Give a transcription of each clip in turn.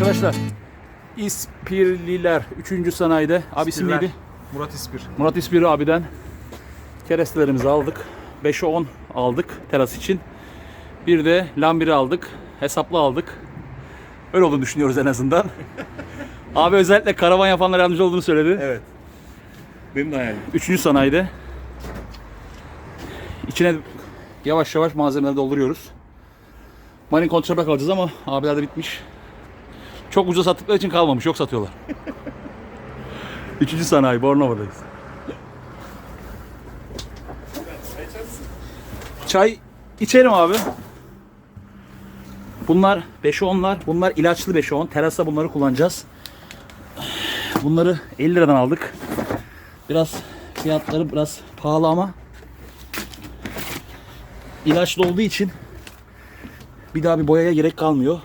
Arkadaşlar İspirliler 3. sanayide. Abi isim neydi? Murat İspir. Murat İspir abiden kerestelerimizi aldık. 5'e 10 aldık teras için. Bir de lambiri aldık. Hesaplı aldık. Öyle olduğunu düşünüyoruz en azından. Abi özellikle karavan yapanlara yardımcı olduğunu söyledi. Evet. Benim de hayalim. Üçüncü sanayide. İçine yavaş yavaş malzemeleri dolduruyoruz. Marin kontrabak alacağız ama abiler de bitmiş. Çok ucuza sattıkları için kalmamış. Yok satıyorlar. Üçüncü sanayi Bornova'dayız. Çay içerim abi. Bunlar 5'e 10'lar. Bunlar ilaçlı 5'e 10. Terasta bunları kullanacağız. Bunları 50 liradan aldık. Biraz fiyatları biraz pahalı ama ilaçlı olduğu için bir daha bir boyaya gerek kalmıyor.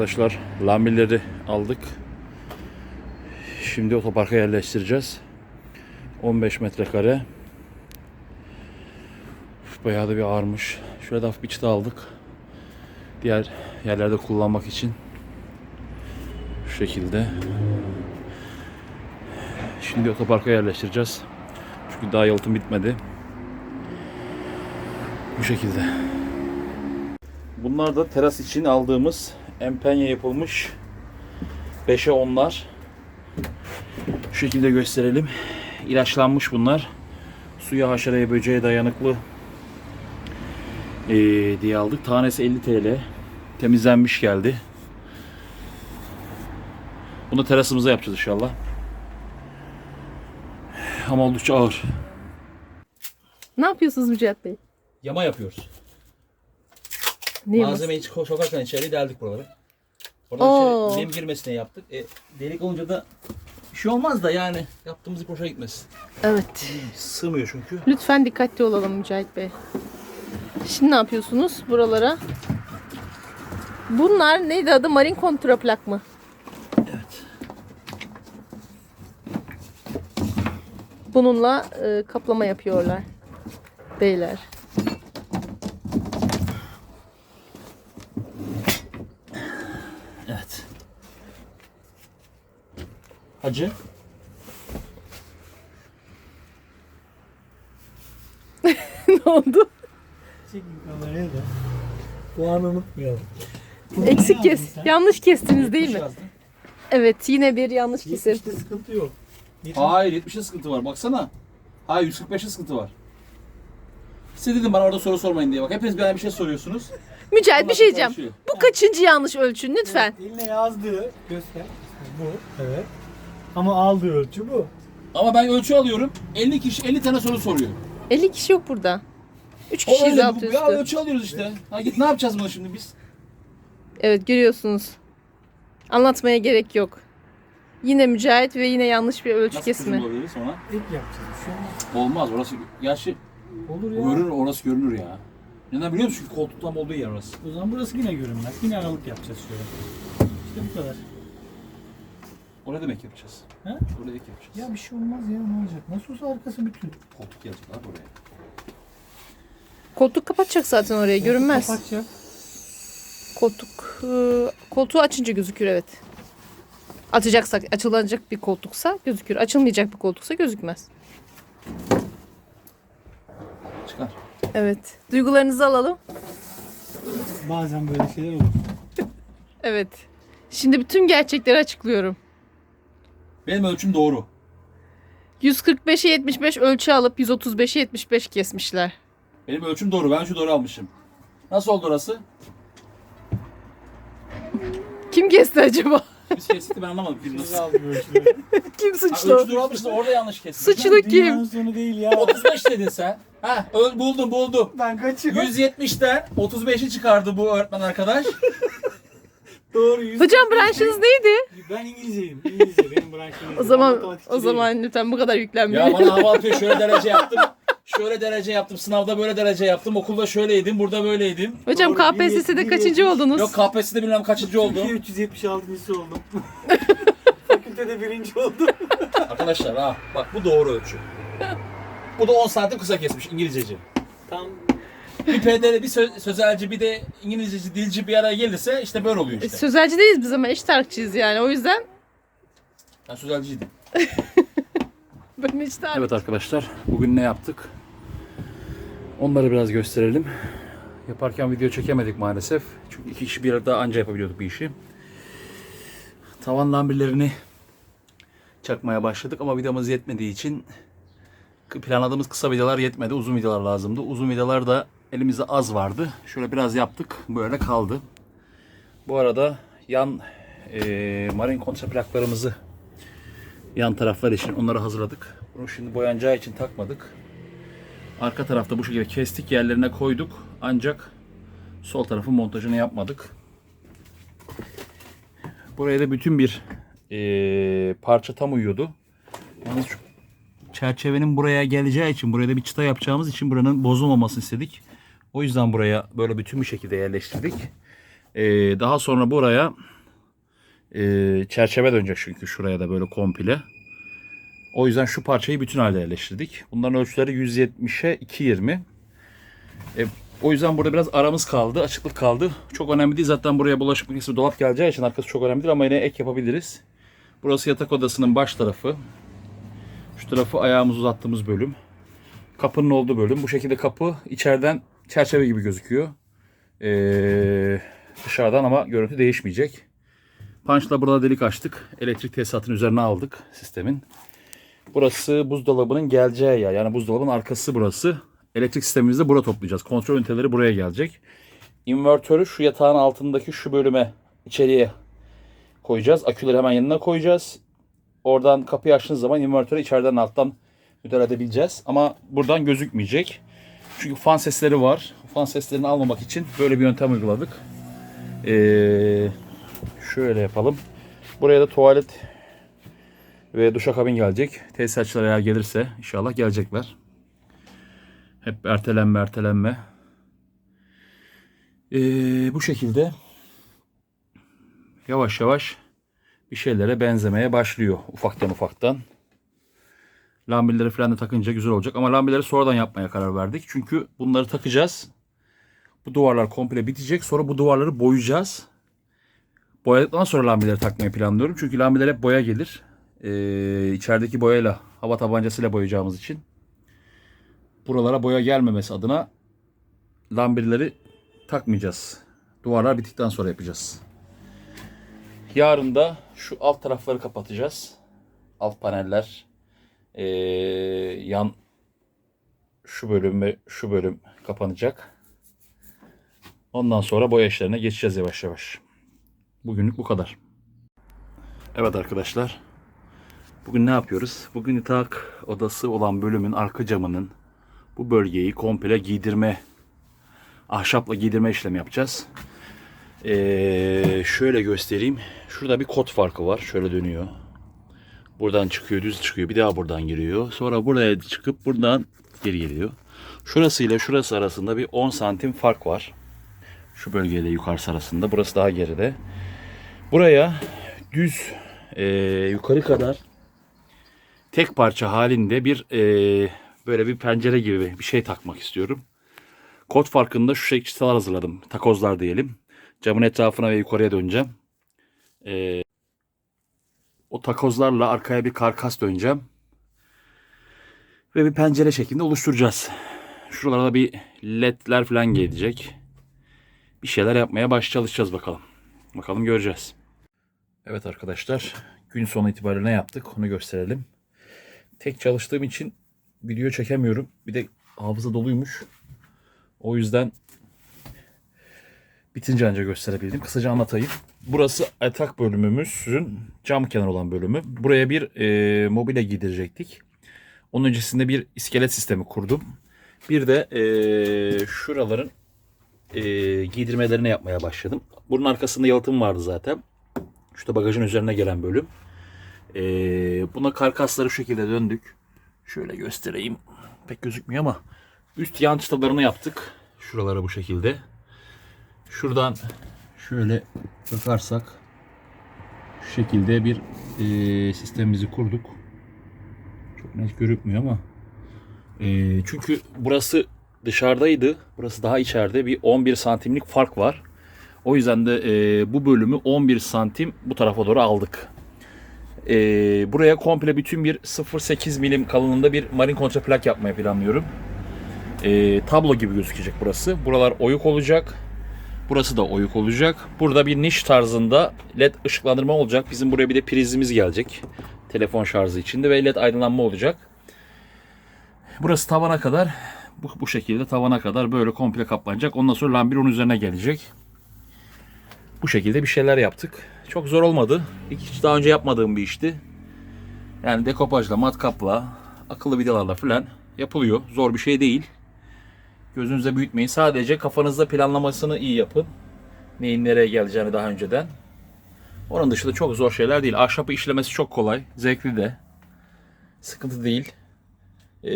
Arkadaşlar lambilleri aldık. Şimdi otoparka yerleştireceğiz. 15 metrekare. Bayağı da bir ağırmış. Şöyle hafif bir aldık. Diğer yerlerde kullanmak için. Şu şekilde. Şimdi otoparka yerleştireceğiz. Çünkü daha yalıtım bitmedi. Bu şekilde. Bunlar da teras için aldığımız empenye yapılmış 5'e 10'lar. Şu şekilde gösterelim. İlaçlanmış bunlar. Suya, haşereye, böceğe dayanıklı ee, diye aldık. Tanesi 50 TL. Temizlenmiş geldi. Bunu terasımıza yapacağız inşallah. Ama oldukça ağır. Ne yapıyorsunuz Mücahit Bey? Yama yapıyoruz. Yapıyorsunuz? Malzemeyi çık- sokarken içeri deldik buraları. Oradan Oo. içeri nem girmesine yaptık. E, delik olunca da bir şey olmaz da yani yaptığımız ip boşa gitmesin. Evet. Sığmıyor çünkü. Lütfen dikkatli olalım Mücahit Bey. Şimdi ne yapıyorsunuz buralara? Bunlar neydi adı? Marin kontraplak mı? Evet. Bununla e, kaplama yapıyorlar. Beyler. Evet. Hacı. ne oldu? Çekin kamerayı da. Puanı unutmayalım. Eksik kes. Yanlış kestiniz değil mi? Yazdın. Evet yine bir yanlış kesim. 70'te sıkıntı yok. Hayır 70'e sıkıntı var baksana. Hayır 145'e sıkıntı var. Size dedim bana orada soru sormayın diye bak. Hepiniz bana bir şey soruyorsunuz. Mücahit bir şey diyeceğim. Karışıyor. Bu kaçıncı yanlış ölçün lütfen. Evet, eline yazdığı göster. Bu. Evet. Ama aldığı ölçü bu. Ama ben ölçü alıyorum. 50 kişi 50 tane soru soruyor. 50 kişi yok burada. 3 O kişiyiz öyle altı bu. üstü. Ya ölçü alıyoruz işte. Ha git ne yapacağız bunu şimdi biz? Evet görüyorsunuz. Anlatmaya gerek yok. Yine Mücahit ve yine yanlış bir ölçü Nasıl kesimi. çözüm bulabiliriz ona? İlk yapacağız. Şu an Olmaz orası. Gerçi olur ya. görünür orası görünür ya. Neden biliyor musun? Çünkü koltuk tam olduğu yer orası. O zaman burası yine görünmez. Yine aralık yapacağız şöyle. İşte bu kadar. Oraya demek yapacağız. He? Oraya ek yapacağız. Ya bir şey olmaz ya ne olacak? Nasıl olsa arkası bütün. Koltuk gelecek abi oraya. Koltuk kapatacak zaten oraya görünmez. Kapatacak. Koltuk e, koltuğu açınca gözükür evet. Açacaksak açılacak bir koltuksa gözükür. Açılmayacak bir koltuksa gözükmez. Çıkar. Evet. Duygularınızı alalım. Bazen böyle şeyler olur. Evet. Şimdi bütün gerçekleri açıklıyorum. Benim ölçüm doğru. 145'e 75 ölçü alıp 135'e 75 kesmişler. Benim ölçüm doğru. Ben şu doğru almışım. Nasıl oldu orası? Kim kesti acaba? Biz kestik ben anlamadım. Kim nasıl? Kim Ha, suçlu? ölçü doğru almışsın orada yanlış kestin. Suçlu Dünyanın kim? sonu değil ya. 35 dedin sen. Ha öl, buldum buldum. Ben kaçıyorum. 170'ten 35'i çıkardı bu öğretmen arkadaş. Doğru. yüz- Hocam branşınız neydi? Ben İngilizceyim. İngilizce benim branşım. O zaman Matematikçi o değilim. zaman lütfen bu kadar yüklenmeyin. ya bana hava atıyor şöyle derece yaptım. Şöyle derece yaptım. Sınavda böyle derece yaptım. Okulda şöyleydim. Burada böyleydim. Hocam Doğru, KPSS'de bir- kaçıncı oldunuz? Yok KPSS'de bilmem kaçıncı oldum. 376. oldum. Fakültede birinci oldum. Arkadaşlar ha bak bu doğru ölçü. Bu da 10 santim kısa kesmiş İngilizceci. Tam Bir PD'li bir sö- sözelci bir de İngilizceci dilci bir araya gelirse işte böyle oluyor E, işte. Sözelci değiliz biz ama eşit tarihçiyiz yani. O yüzden Ben sözelciydim. ben eşit tarih. Evet arkadaşlar bugün ne yaptık? Onları biraz gösterelim. Yaparken video çekemedik maalesef. Çünkü iki kişi bir arada anca yapabiliyorduk bir işi. Tavan lambirlerini çakmaya başladık ama videomuz yetmediği için planladığımız kısa videolar yetmedi. Uzun videolar lazımdı. Uzun videolar da elimizde az vardı. Şöyle biraz yaptık. Böyle kaldı. Bu arada yan eee marin kontraplaklarımızı yan taraflar için onları hazırladık. Bunu şimdi boyanacağı için takmadık. Arka tarafta bu şekilde kestik yerlerine koyduk. Ancak sol tarafın montajını yapmadık. Buraya da bütün bir eee, parça tam uyuyordu. Yalnız şu çerçevenin buraya geleceği için buraya da bir çıta yapacağımız için buranın bozulmamasını istedik. O yüzden buraya böyle bütün bir şekilde yerleştirdik. Eee, daha sonra buraya eee, çerçeve dönecek çünkü şuraya da böyle komple. O yüzden şu parçayı bütün halde yerleştirdik. Bunların ölçüleri 170'e 220. E, o yüzden burada biraz aramız kaldı, açıklık kaldı. Çok önemli değil. Zaten buraya bulaşık makinesi dolap geleceği için arkası çok önemli değil ama yine ek yapabiliriz. Burası yatak odasının baş tarafı. Şu tarafı ayağımızı uzattığımız bölüm. Kapının olduğu bölüm. Bu şekilde kapı içeriden çerçeve gibi gözüküyor. Ee, dışarıdan ama görüntü değişmeyecek. Punch'la burada delik açtık. Elektrik tesisatını üzerine aldık sistemin. Burası buzdolabının geleceği yer. Yani buzdolabının arkası burası. Elektrik sistemimizi de burada toplayacağız. Kontrol üniteleri buraya gelecek. İnvertörü şu yatağın altındaki şu bölüme içeriye koyacağız. Aküleri hemen yanına koyacağız. Oradan kapıyı açtığınız zaman invertörü içeriden alttan müdahale edebileceğiz. Ama buradan gözükmeyecek. Çünkü fan sesleri var. Fan seslerini almamak için böyle bir yöntem uyguladık. Ee, şöyle yapalım. Buraya da tuvalet ve duşakabin gelecek. Tesisatçılar eğer gelirse inşallah gelecekler. Hep ertelenme ertelenme. Ee, bu şekilde yavaş yavaş bir şeylere benzemeye başlıyor ufaktan ufaktan. Lambilleri falan da takınca güzel olacak. Ama lambileri sonradan yapmaya karar verdik. Çünkü bunları takacağız. Bu duvarlar komple bitecek. Sonra bu duvarları boyayacağız. Boyadıktan sonra lambileri takmayı planlıyorum. Çünkü lambiler hep boya gelir. Ee, içerideki boyayla, hava tabancasıyla boyayacağımız için buralara boya gelmemesi adına lambirleri takmayacağız. Duvarlar bittikten sonra yapacağız. Yarın da şu alt tarafları kapatacağız. Alt paneller, ee, yan şu bölüm ve şu bölüm kapanacak. Ondan sonra boya işlerine geçeceğiz yavaş yavaş. Bugünlük bu kadar. Evet arkadaşlar. Bugün ne yapıyoruz? Bugün yatak odası olan bölümün arka camının bu bölgeyi komple giydirme, ahşapla giydirme işlemi yapacağız. Ee, şöyle göstereyim. Şurada bir kot farkı var. Şöyle dönüyor. Buradan çıkıyor, düz çıkıyor. Bir daha buradan giriyor. Sonra buraya çıkıp buradan geri geliyor. Şurası ile şurası arasında bir 10 santim fark var. Şu bölgeyle yukarısı arasında. Burası daha geride. Buraya düz e, yukarı kadar tek parça halinde bir e, böyle bir pencere gibi bir şey takmak istiyorum. Kod farkında şu şekilde hazırladım. Takozlar diyelim. Camın etrafına ve yukarıya döneceğim. E, o takozlarla arkaya bir karkas döneceğim. Ve bir pencere şeklinde oluşturacağız. Şuralarda bir ledler falan gelecek. Bir şeyler yapmaya baş çalışacağız bakalım. Bakalım göreceğiz. Evet arkadaşlar gün sonu itibariyle ne yaptık onu gösterelim. Tek çalıştığım için video çekemiyorum. Bir de hafıza doluymuş. O yüzden bitince anca gösterebildim. Kısaca anlatayım. Burası yatak bölümümüzün cam kenar olan bölümü. Buraya bir e, mobilya giydirecektik. Onun öncesinde bir iskelet sistemi kurdum. Bir de e, şuraların e, giydirmelerini yapmaya başladım. Bunun arkasında yalıtım vardı zaten. Şurada bagajın üzerine gelen bölüm. E, buna karkasları şu şekilde döndük. Şöyle göstereyim. Pek gözükmüyor ama üst yan çıtalarını yaptık. Şuralara bu şekilde. Şuradan şöyle bakarsak şu şekilde bir e, sistemimizi kurduk. Çok net görükmüyor ama Ee, çünkü burası dışarıdaydı. Burası daha içeride. Bir 11 santimlik fark var. O yüzden de e, bu bölümü 11 santim bu tarafa doğru aldık. Ee, buraya komple bütün bir 0.8 milim kalınlığında bir marin kontraplak yapmayı planlıyorum. Ee, tablo gibi gözükecek burası. Buralar oyuk olacak. Burası da oyuk olacak. Burada bir niş tarzında led ışıklandırma olacak. Bizim buraya bir de prizimiz gelecek. Telefon şarjı içinde ve led aydınlanma olacak. Burası tavana kadar bu, bu şekilde tavana kadar böyle komple kaplanacak. Ondan sonra lambir onun üzerine gelecek. Bu şekilde bir şeyler yaptık. Çok zor olmadı. Hiç daha önce yapmadığım bir işti. Yani dekopajla, matkapla, akıllı vidalarla falan yapılıyor. Zor bir şey değil. Gözünüzde büyütmeyin. Sadece kafanızda planlamasını iyi yapın. Neyin nereye geleceğini daha önceden. Onun dışında çok zor şeyler değil. Ahşapı işlemesi çok kolay. Zevkli de. Sıkıntı değil. Ee,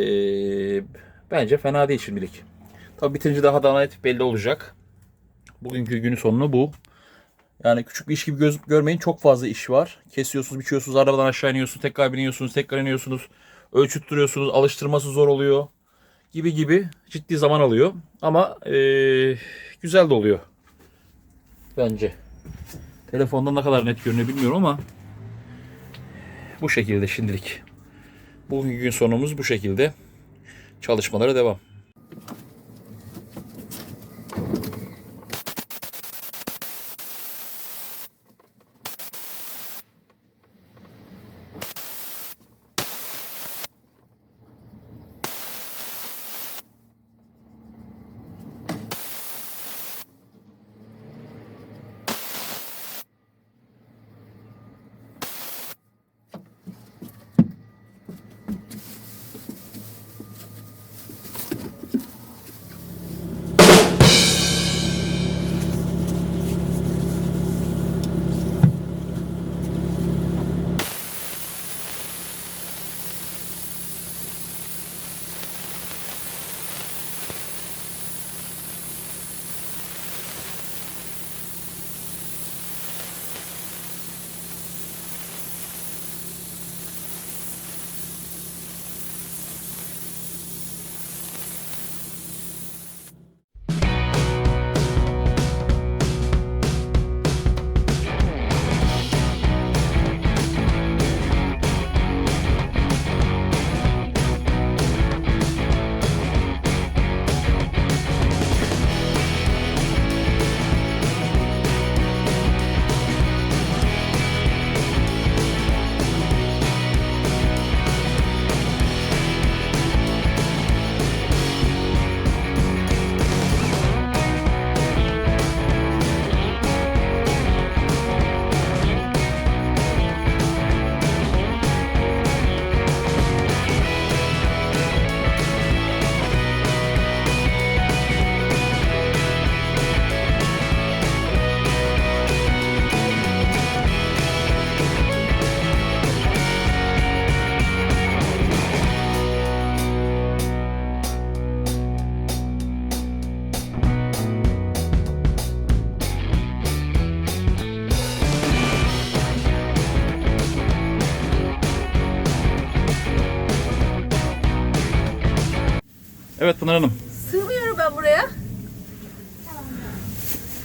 bence fena değil şimdilik. Tabi bitince daha da net belli olacak. Bugünkü günün sonunu bu. Yani küçük bir iş gibi gözüp görmeyin. Çok fazla iş var. Kesiyorsunuz, biçiyorsunuz, arabadan aşağı iniyorsunuz, tekrar biniyorsunuz, tekrar iniyorsunuz. Ölçüttürüyorsunuz, alıştırması zor oluyor. Gibi gibi ciddi zaman alıyor. Ama ee, güzel de oluyor. Bence. Telefonda ne kadar net görünüyor bilmiyorum ama bu şekilde şimdilik. Bugünkü gün sonumuz bu şekilde. Çalışmalara devam.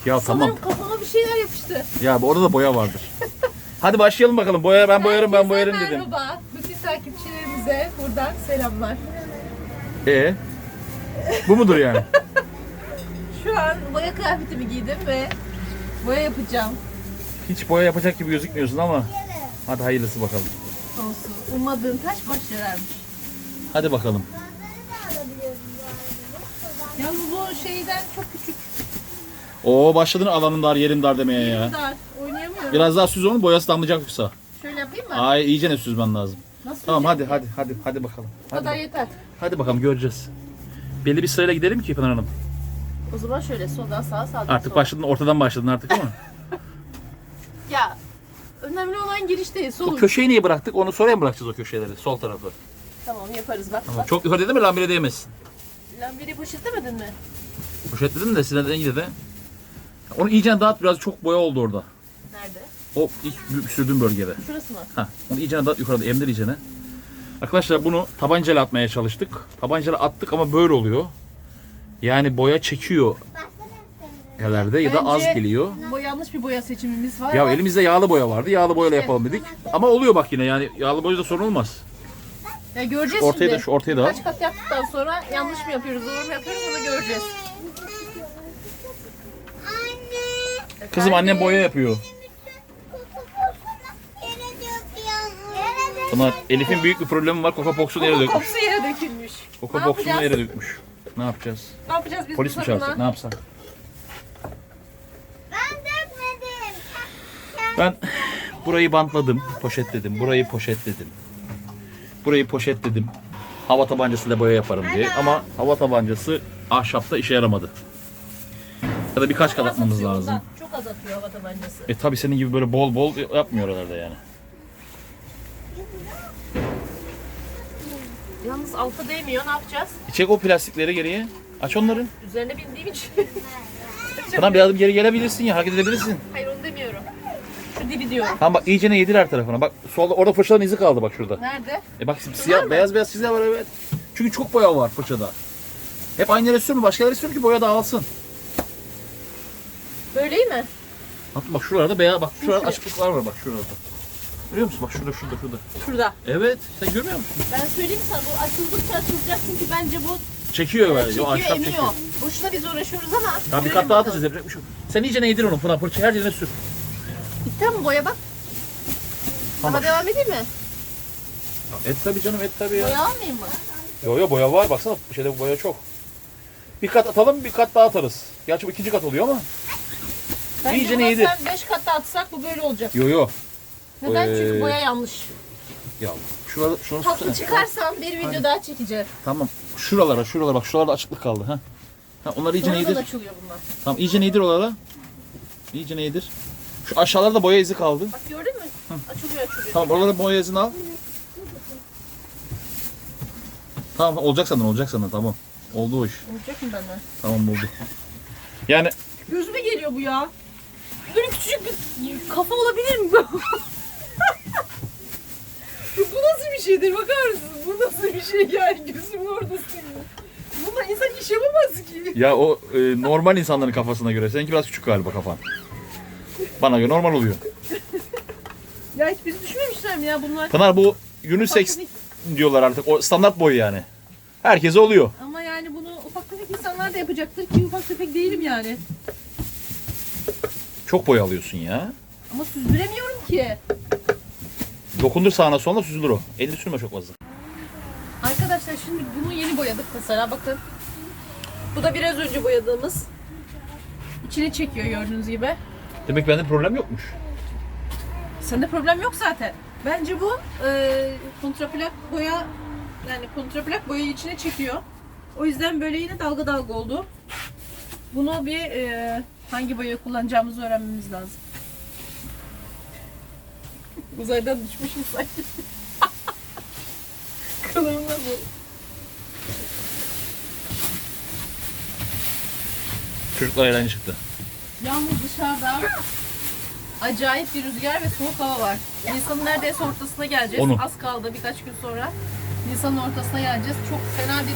Ya tamam. Sanırım kafama bir şeyler yapıştı. Ya orada da boya vardır. Hadi başlayalım bakalım. Boya ben boyarım ben boyarım dedim. Merhaba. Bütün takipçilerimize buradan selamlar. E Bu mudur yani? Şu an boya kıyafetimi giydim ve boya yapacağım. Hiç boya yapacak gibi gözükmüyorsun ama. Hadi hayırlısı bakalım. Olsun. Ummadığın taş baş yararmış. Hadi bakalım. Yalnız bu şeyden çok küçük. Oo başladın alanın dar yerin dar demeye ya. Dar. Oynayamıyorum. Biraz daha süz onu boyası damlayacak yoksa. Şöyle yapayım mı? Ay iyice ne süzmen lazım. Nasıl Tamam hadi hadi hadi hadi bakalım. Bu Hadi, kadar yeter. hadi bakalım göreceğiz. Belli bir sırayla gidelim ki Pınar Hanım. O zaman şöyle soldan sağa sağdan Artık sola. başladın ortadan başladın artık ama. Ya önemli olan giriş değil. o Sol. köşeyi niye bıraktık? Onu sonraya mı bırakacağız o köşeleri? Sol tarafı. Tamam yaparız bak. Tamam. bak. Çok yukarı değil mi? Lambire değmesin. Lan biri poşetlemedin mi? Poşetledim de sinirden iyi de. Onu iyice dağıt biraz çok boya oldu orada. Nerede? O ilk sürdüğüm bölgede. Şurası mı? Ha, onu iyice dağıt yukarıda emdir iyicene. Arkadaşlar bunu tabancayla atmaya çalıştık. Tabancayla attık ama böyle oluyor. Yani boya çekiyor yerlerde ya da az Bence- geliyor. Bu yanlış bir boya seçimimiz var. Ya ama elimizde yağlı boya vardı. Yağlı boyayla yapalım dedik. Ama oluyor bak yine yani yağlı boyada sorun olmaz. ya göreceğiz Ortaya şimdi. da şu ortaya da al. Kaç kat yaptıktan sonra yanlış mı yapıyoruz, doğru mu yapıyoruz onu göreceğiz. Kızım annem boya yapıyor. Bunlar Elif'in büyük bir problemi var. Coca Box'unu yere dökmüş. Kokusu yere dökülmüş. Coca Ne Box'unu yapacağız? yere dökmüş. Ne yapacağız? Ne yapacağız biz Polis bu mi soruna? çağırsak? Ne yapsak? Ben dökmedim. Ben burayı bantladım, poşetledim. Burayı poşetledim. Burayı poşetledim. Hava tabancasıyla boya yaparım diye. Ama hava tabancası ahşapta işe yaramadı. Ya da birkaç kat atmamız lazım. Az atıyor hava tabancası. E tabi senin gibi böyle bol bol yapmıyor oralarda yani. Yalnız alta değmiyor ne yapacağız? Çek o plastikleri geriye. Aç onları. Üzerine bindiğim için. Tamam bir adım geri gelebilirsin ya hareket edebilirsin. Hayır onu demiyorum. Şu dibi diyorum. Tamam bak iyicene yedir her tarafına. Bak solda orada fırçaların izi kaldı bak şurada. Nerede? E bak siyah beyaz beyaz çizgiler var evet. Çünkü çok boya var fırçada. Hep aynı yere sürme başka yere sürme ki boya dağılsın. Böyle mi? Bak, bak şuralarda beyaz bak şurada açıklıklar var bak şurada. Görüyor musun? Bak şurada şurada şurada. Şurada. Evet sen görmüyor musun? Ben söyleyeyim sana bu açıldıkça açılacak çünkü bence bu Çekiyor böyle. çekiyor ahşap emiyor. çekiyor. Boşuna biz uğraşıyoruz ama. Ya bir kat daha atacağız yapacak bir şey yok. Sen iyice yedir onu Pınar fırça her yerine sür. Bitti mi boya bak? Tamam. Daha devam edeyim mi? Et tabi canım et tabi ya. Boya almayayım mı? Yo yo boya var baksana şeyde boya çok. Bir kat atalım bir kat daha atarız. Gerçi bu ikinci kat oluyor ama. Bence İyice buna neydi? sen 5 kat atsak bu böyle olacak. Yo yo. Neden? Ee, Çünkü boya yanlış. Ya şurada şunu Tatlı çıkarsan bir video daha çekeceğiz. Tamam. Şuralara şuralara bak şuralarda açıklık kaldı ha. Ha onları iyice yedir. açılıyor bunlar. Tamam iyice yedir oralara. İyice yedir. Şu aşağılarda boya izi kaldı. Bak gördün mü? Açılıyor açılıyor. Tamam oralara boya izini al. Tamam olacak sandın olacak sandın tamam. Oldu o iş. Olacak mı benden? Tamam oldu. Yani Gözüme geliyor bu ya. Böyle küçücük bir kafa olabilir mi? bu nasıl bir şeydir bakar mısınız? Bu nasıl bir şey yani gözümün oradasın. Bunda insan iş yapamaz ki. ya o e, normal insanların kafasına göre. Seninki biraz küçük galiba kafan. Bana göre normal oluyor. Ya hiç bizi düşünmemişler mi ya bunlar? Pınar bu unisex diyorlar artık. O standart boy yani. Herkese oluyor. Ama yani bunu ufak tefek insanlar da yapacaktır ki ufak tefek değilim yani. Çok boy alıyorsun ya. Ama süzdüremiyorum ki. Dokundur sağına soluna süzülür o. Elini sürme çok fazla. Arkadaşlar şimdi bunu yeni boyadık mesela bakın. Bu da biraz önce boyadığımız. İçine çekiyor gördüğünüz gibi. Demek bende problem yokmuş. Sende problem yok zaten. Bence bu e, kontraplak boya yani kontraplak boyayı içine çekiyor. O yüzden böyle yine dalga dalga oldu. Bunu bir e, hangi boyayı kullanacağımızı öğrenmemiz lazım. Uzaydan düşmüşüm sanki. Kılığımda bu. Çocuklar eğlence çıktı. Yalnız dışarıda acayip bir rüzgar ve soğuk hava var. Nisan'ın neredeyse ortasına geleceğiz. Onu. Az kaldı birkaç gün sonra. Nisan'ın ortasına geleceğiz. Çok fena bir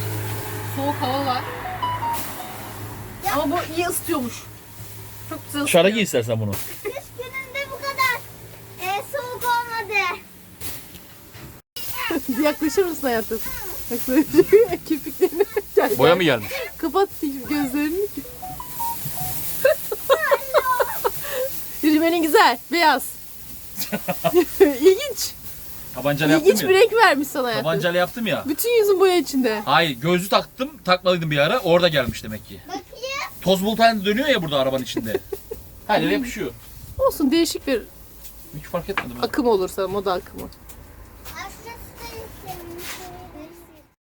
soğuk hava var. Ama bu iyi ısıtıyormuş. Çok güzel ısıtıyor. giy istersen bunu. Kış gününde bu kadar e, soğuk olmadı. Yaklaşır mısın hayatım? Yaklaşır. Kirpiklerini gel, Boya gel. mı gelmiş? Kapat gözlerini. Rimelin güzel. Beyaz. İlginç. Tabancayla yaptım İlginç ya. bir renk vermiş sana hayatım. Tabancayla yaptım ya. Bütün yüzün boya içinde. Hayır gözlü taktım takmalıydım bir ara orada gelmiş demek ki. Bakayım. Toz bulut halinde dönüyor ya burada arabanın içinde. Her yere yapışıyor. Olsun değişik bir Hiç fark etmedim ben. akım olursa moda akımı.